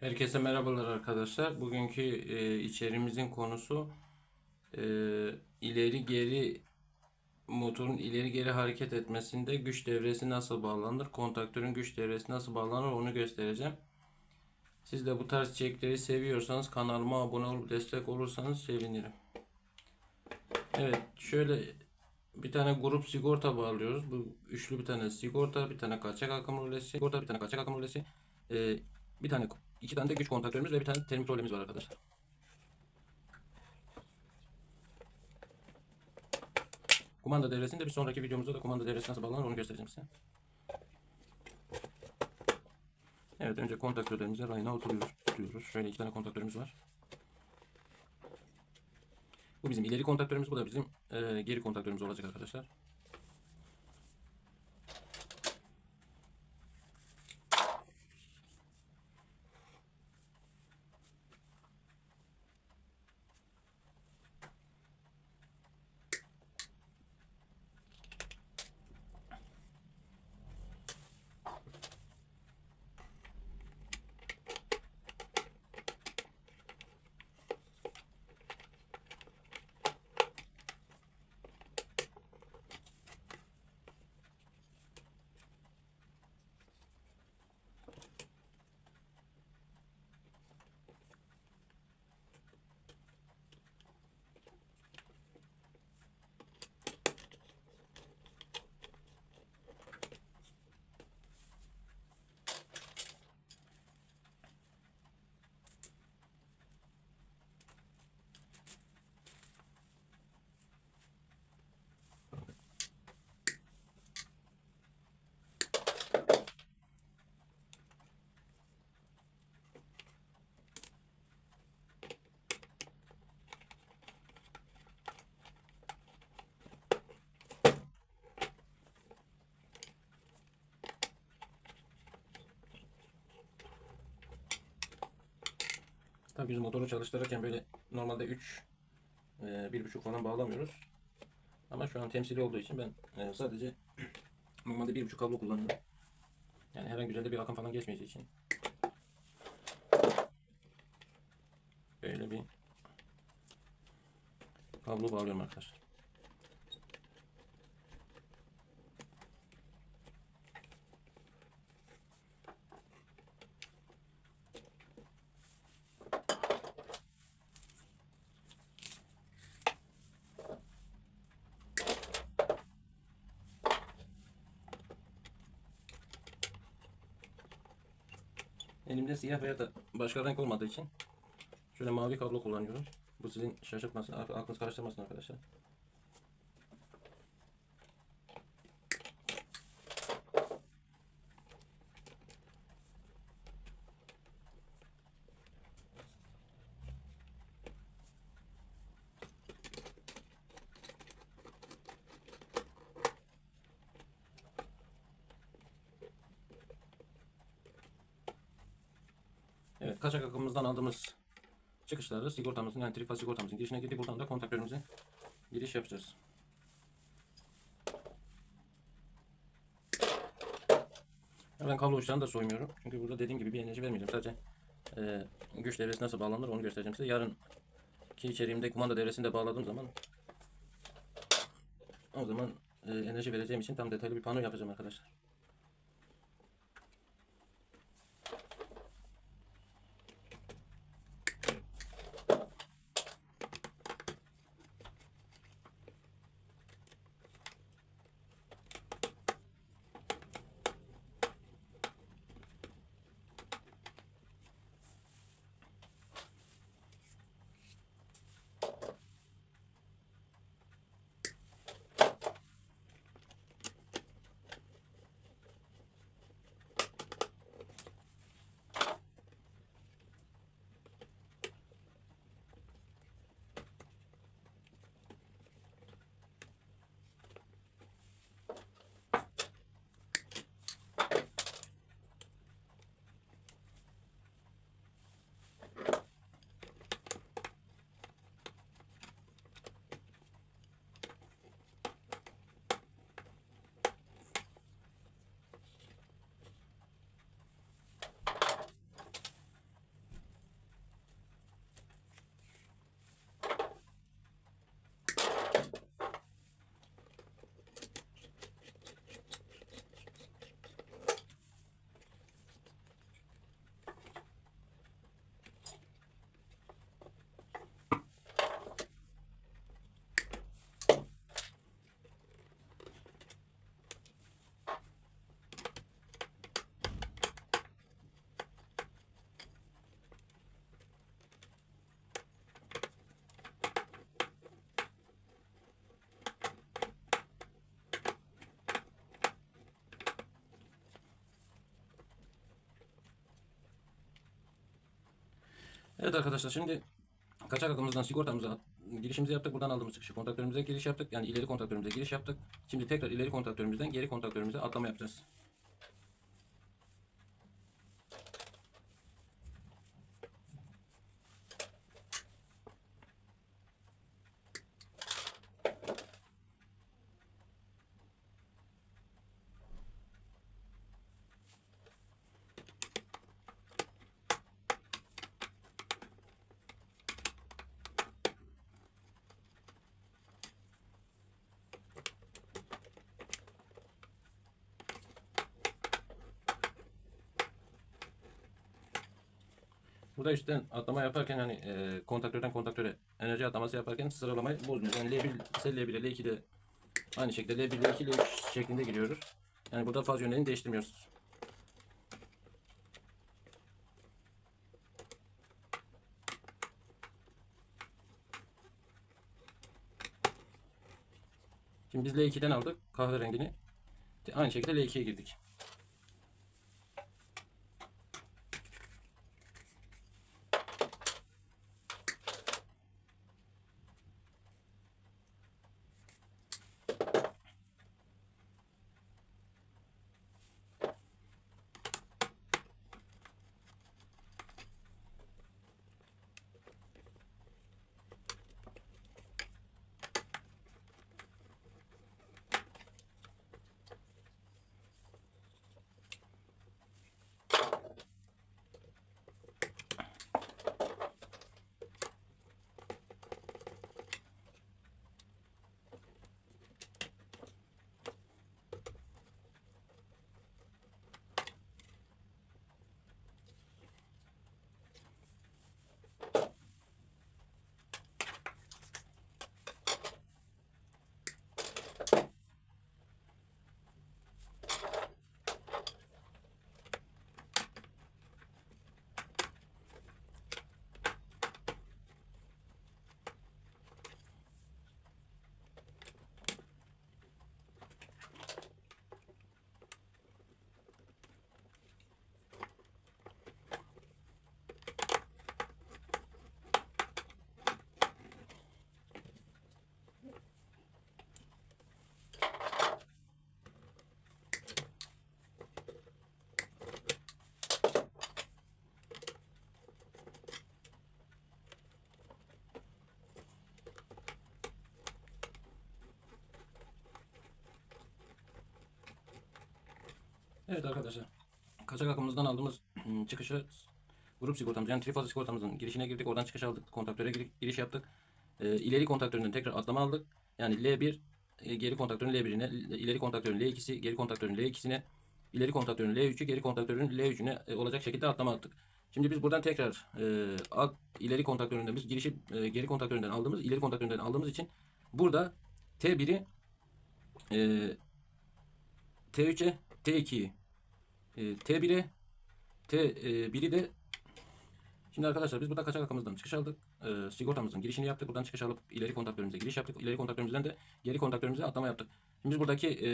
Herkese merhabalar arkadaşlar. Bugünkü e, içeriğimizin konusu e, ileri geri motorun ileri geri hareket etmesinde güç devresi nasıl bağlanır, kontaktörün güç devresi nasıl bağlanır onu göstereceğim. Siz de bu tarz içerikleri seviyorsanız kanalıma abone olup destek olursanız sevinirim. Evet, şöyle bir tane grup sigorta bağlıyoruz. Bu üçlü bir tane sigorta, bir tane kaçak akım rölesi, sigorta, bir tane kaçak akım rölesi, e, bir tane iki tane de güç kontaktörümüz ve bir tane termik rolemiz var arkadaşlar. Kumanda devresini de bir sonraki videomuzda da kumanda devresi nasıl bağlanır onu göstereceğim size. Evet önce kontaktörlerimizi rayına oturuyoruz. Tutuyoruz. Şöyle iki tane kontaktörümüz var. Bu bizim ileri kontaktörümüz. Bu da bizim e, geri kontaktörümüz olacak arkadaşlar. Tabii biz motoru çalıştırırken böyle normalde 3 1.5 falan bağlamıyoruz. Ama şu an temsili olduğu için ben e, sadece normalde 1.5 kablo kullanıyorum. Yani herhangi bir bir akım falan geçmeyeceği için. Böyle bir kablo bağlıyorum arkadaşlar. Elimde siyah veya da başka renk olmadığı için şöyle mavi kablo kullanıyorum. Bu sizin şaşırtmasın, ak- aklınız karıştırmasın arkadaşlar. Evet, kaçak akımımızdan aldığımız çıkışları sigortamızın yani trifaz sigortamızın girişine girdi. Buradan da kontaktörümüze giriş yapacağız. Ben kablo uçlarını da soymuyorum. Çünkü burada dediğim gibi bir enerji vermeyeceğim. Sadece e, güç devresi nasıl bağlanır onu göstereceğim size. Yarın ki içeriğimde kumanda devresini de bağladığım zaman o zaman e, enerji vereceğim için tam detaylı bir pano yapacağım arkadaşlar. Evet arkadaşlar şimdi kaçak aklımızdan sigortamıza girişimizi yaptık. Buradan aldığımız çıkışı kontaktörümüze giriş yaptık. Yani ileri kontaktörümüze giriş yaptık. Şimdi tekrar ileri kontaktörümüzden geri kontaktörümüze atlama yapacağız. Burada üstten atlama yaparken hani e, kontaktörden kontaktöre enerji atlaması yaparken sıralamayı bozmuyoruz. Yani L1 ise L1'e L2'de aynı şekilde L1, L2, L3 şeklinde giriyoruz. Yani burada faz yönlerini değiştirmiyoruz. Şimdi biz L2'den aldık kahverengini. Aynı şekilde L2'ye girdik. Evet arkadaşlar. Kaçak akımımızdan aldığımız ım, çıkışı grup sigortamız yani trifaz sigortamızın girişine girdik. Oradan çıkış aldık. Kontaktöre gir- giriş yaptık. Ee, ileri kontaktöründen tekrar atlama aldık. Yani L1 e, geri kontaktörün L1'ine, ileri kontaktörün L2'si, geri kontaktörün L2'sine, ileri kontaktörün L3'ü, geri kontaktörün L3'üne e, olacak şekilde atlama attık. Şimdi biz buradan tekrar e, alt ileri kontaktöründen biz girişi e, geri kontaktöründen aldığımız, ileri kontaktöründen aldığımız için burada T1'i e, T3'e, T2'yi e, T1'e T1'i de Şimdi arkadaşlar biz burada kaçak akımızdan çıkış aldık. E, sigortamızın girişini yaptık. Buradan çıkış alıp ileri kontaktörümüze giriş yaptık. İleri kontaktörümüzden de geri kontaktörümüze atlama yaptık. Şimdi biz buradaki e,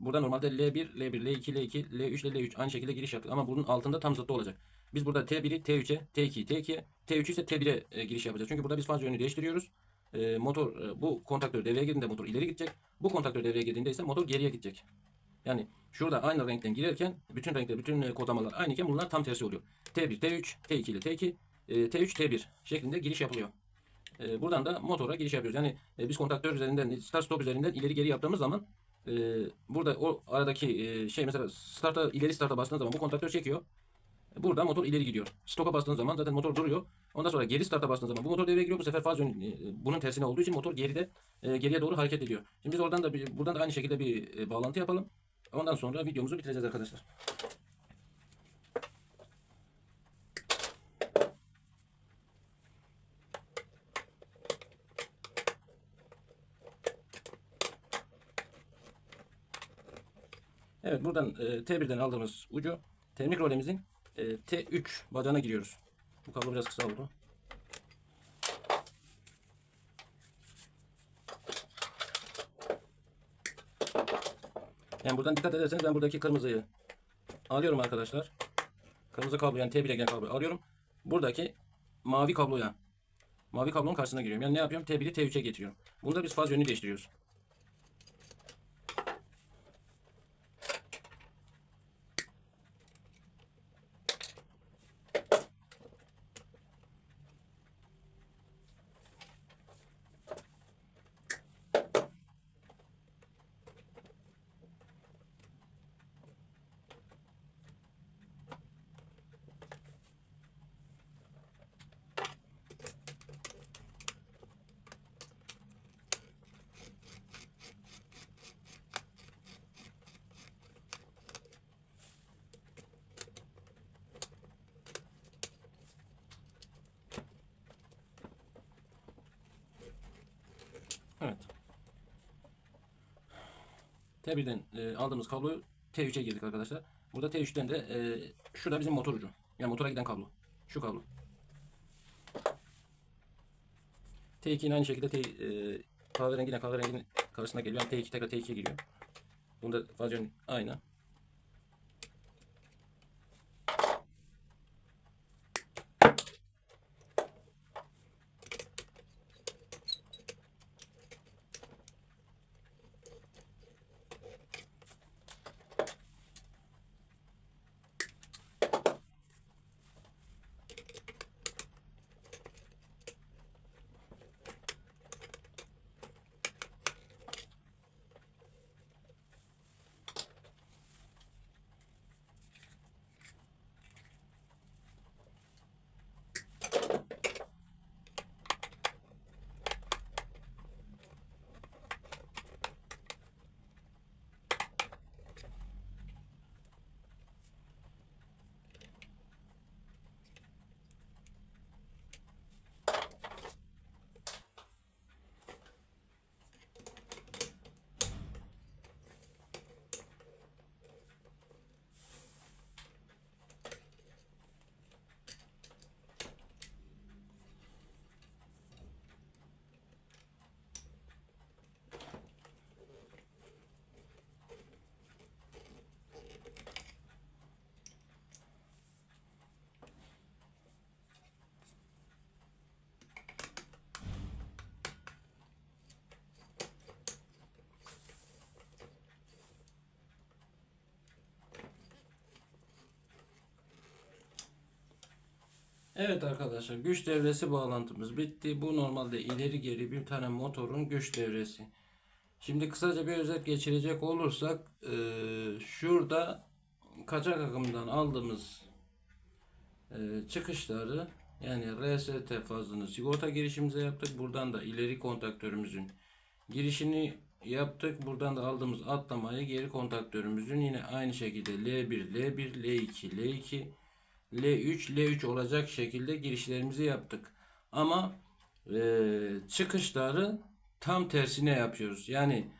burada normalde L1, L1, L2, L2, L3 ile L3 aynı şekilde giriş yaptık. Ama bunun altında tam zıttı olacak. Biz burada T1'i T3'e, T2'yi T2'ye, T3'ü ise T1'e e, giriş yapacağız. Çünkü burada biz faz yönünü değiştiriyoruz. E, motor e, bu kontaktör devreye girdiğinde motor ileri gidecek. Bu kontaktör devreye girdiğinde ise motor geriye gidecek. Yani şurada aynı renkten girerken bütün renkler, bütün e, kodlamalar aynıyken bunlar tam tersi oluyor. T1, T3, T2 ile T2, e, T3, T1 şeklinde giriş yapılıyor. E, Buradan da motora giriş yapıyoruz. Yani e, biz kontaktör üzerinden, start stop üzerinden ileri geri yaptığımız zaman burada o aradaki şey mesela starta ileri starta bastığınız zaman bu kontaktör çekiyor. Burada motor ileri gidiyor. Stop'a bastığınız zaman zaten motor duruyor. Ondan sonra geri starta bastığınız zaman bu motor devreye giriyor. Bu sefer faz yön, e, bunun tersine olduğu için motor geride geriye doğru hareket ediyor. Şimdi biz oradan da buradan da aynı şekilde bir bağlantı yapalım. Ondan sonra videomuzu bitireceğiz arkadaşlar. Evet buradan e, T1'den aldığımız ucu termik rolemizin e, T3 bacağına giriyoruz. Bu kablo biraz kısa oldu. Yani buradan dikkat ederseniz ben buradaki kırmızıyı alıyorum arkadaşlar. Kırmızı kablo yani T1'e gelen kabloyu alıyorum. Buradaki mavi kabloya mavi kablonun karşısına giriyorum. Yani ne yapıyorum? T1'i T3'e getiriyorum. Bunda biz faz yönünü değiştiriyoruz. Evet. T1'den e, aldığımız kabloyu T3'e girdik arkadaşlar. Burada T3'ten de e, şurada bizim motor ucu. Yani motora giden kablo. Şu kablo. T2'nin aynı şekilde T, e, kahverengiyle kahverenginin karşısına geliyor. Yani T2 tekrar T2'ye giriyor. Bunda faz yönü aynı. Evet arkadaşlar güç devresi bağlantımız bitti. Bu normalde ileri geri bir tane motorun güç devresi. Şimdi kısaca bir özet geçirecek olursak eee, şurada kaçak akımdan aldığımız eee, çıkışları yani RST fazını sigorta girişimize yaptık. Buradan da ileri kontaktörümüzün girişini yaptık. Buradan da aldığımız atlamayı geri kontaktörümüzün yine aynı şekilde L1, L1, L2, L2 L3, L3 olacak şekilde girişlerimizi yaptık. Ama e, çıkışları tam tersine yapıyoruz. Yani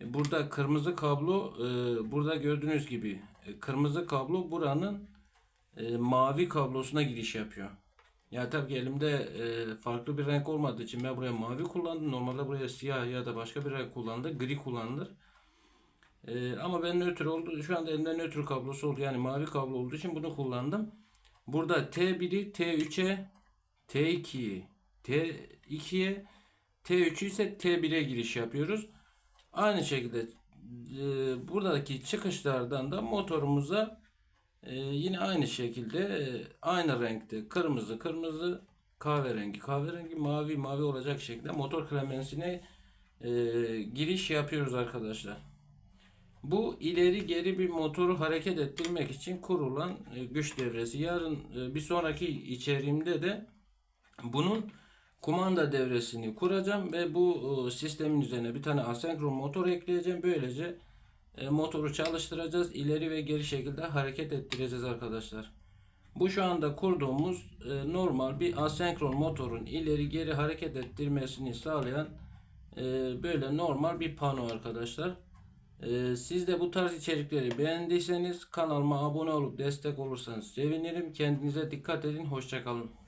e, burada kırmızı kablo e, burada gördüğünüz gibi e, kırmızı kablo buranın e, mavi kablosuna giriş yapıyor. Ya tabii ki elimde e, farklı bir renk olmadığı için ben buraya mavi kullandım. Normalde buraya siyah ya da başka bir renk kullandı. Gri kullanılır. E, ama ben nötr oldu. Şu anda elimde nötr kablosu oldu. Yani mavi kablo olduğu için bunu kullandım. Burada T1'i T3'e, T2'yi T2'ye, T3'ü ise T1'e giriş yapıyoruz. Aynı şekilde e, buradaki çıkışlardan da motorumuza e, yine aynı şekilde e, aynı renkte kırmızı kırmızı kahverengi kahverengi mavi mavi olacak şekilde motor klemensine e, giriş yapıyoruz arkadaşlar. Bu ileri geri bir motoru hareket ettirmek için kurulan e, güç devresi. Yarın e, bir sonraki içeriğimde de bunun kumanda devresini kuracağım ve bu e, sistemin üzerine bir tane asenkron motor ekleyeceğim. Böylece motoru çalıştıracağız. İleri ve geri şekilde hareket ettireceğiz arkadaşlar. Bu şu anda kurduğumuz normal bir asenkron motorun ileri geri hareket ettirmesini sağlayan böyle normal bir pano arkadaşlar. Ee, siz de bu tarz içerikleri beğendiyseniz kanalıma abone olup destek olursanız sevinirim. Kendinize dikkat edin. Hoşçakalın.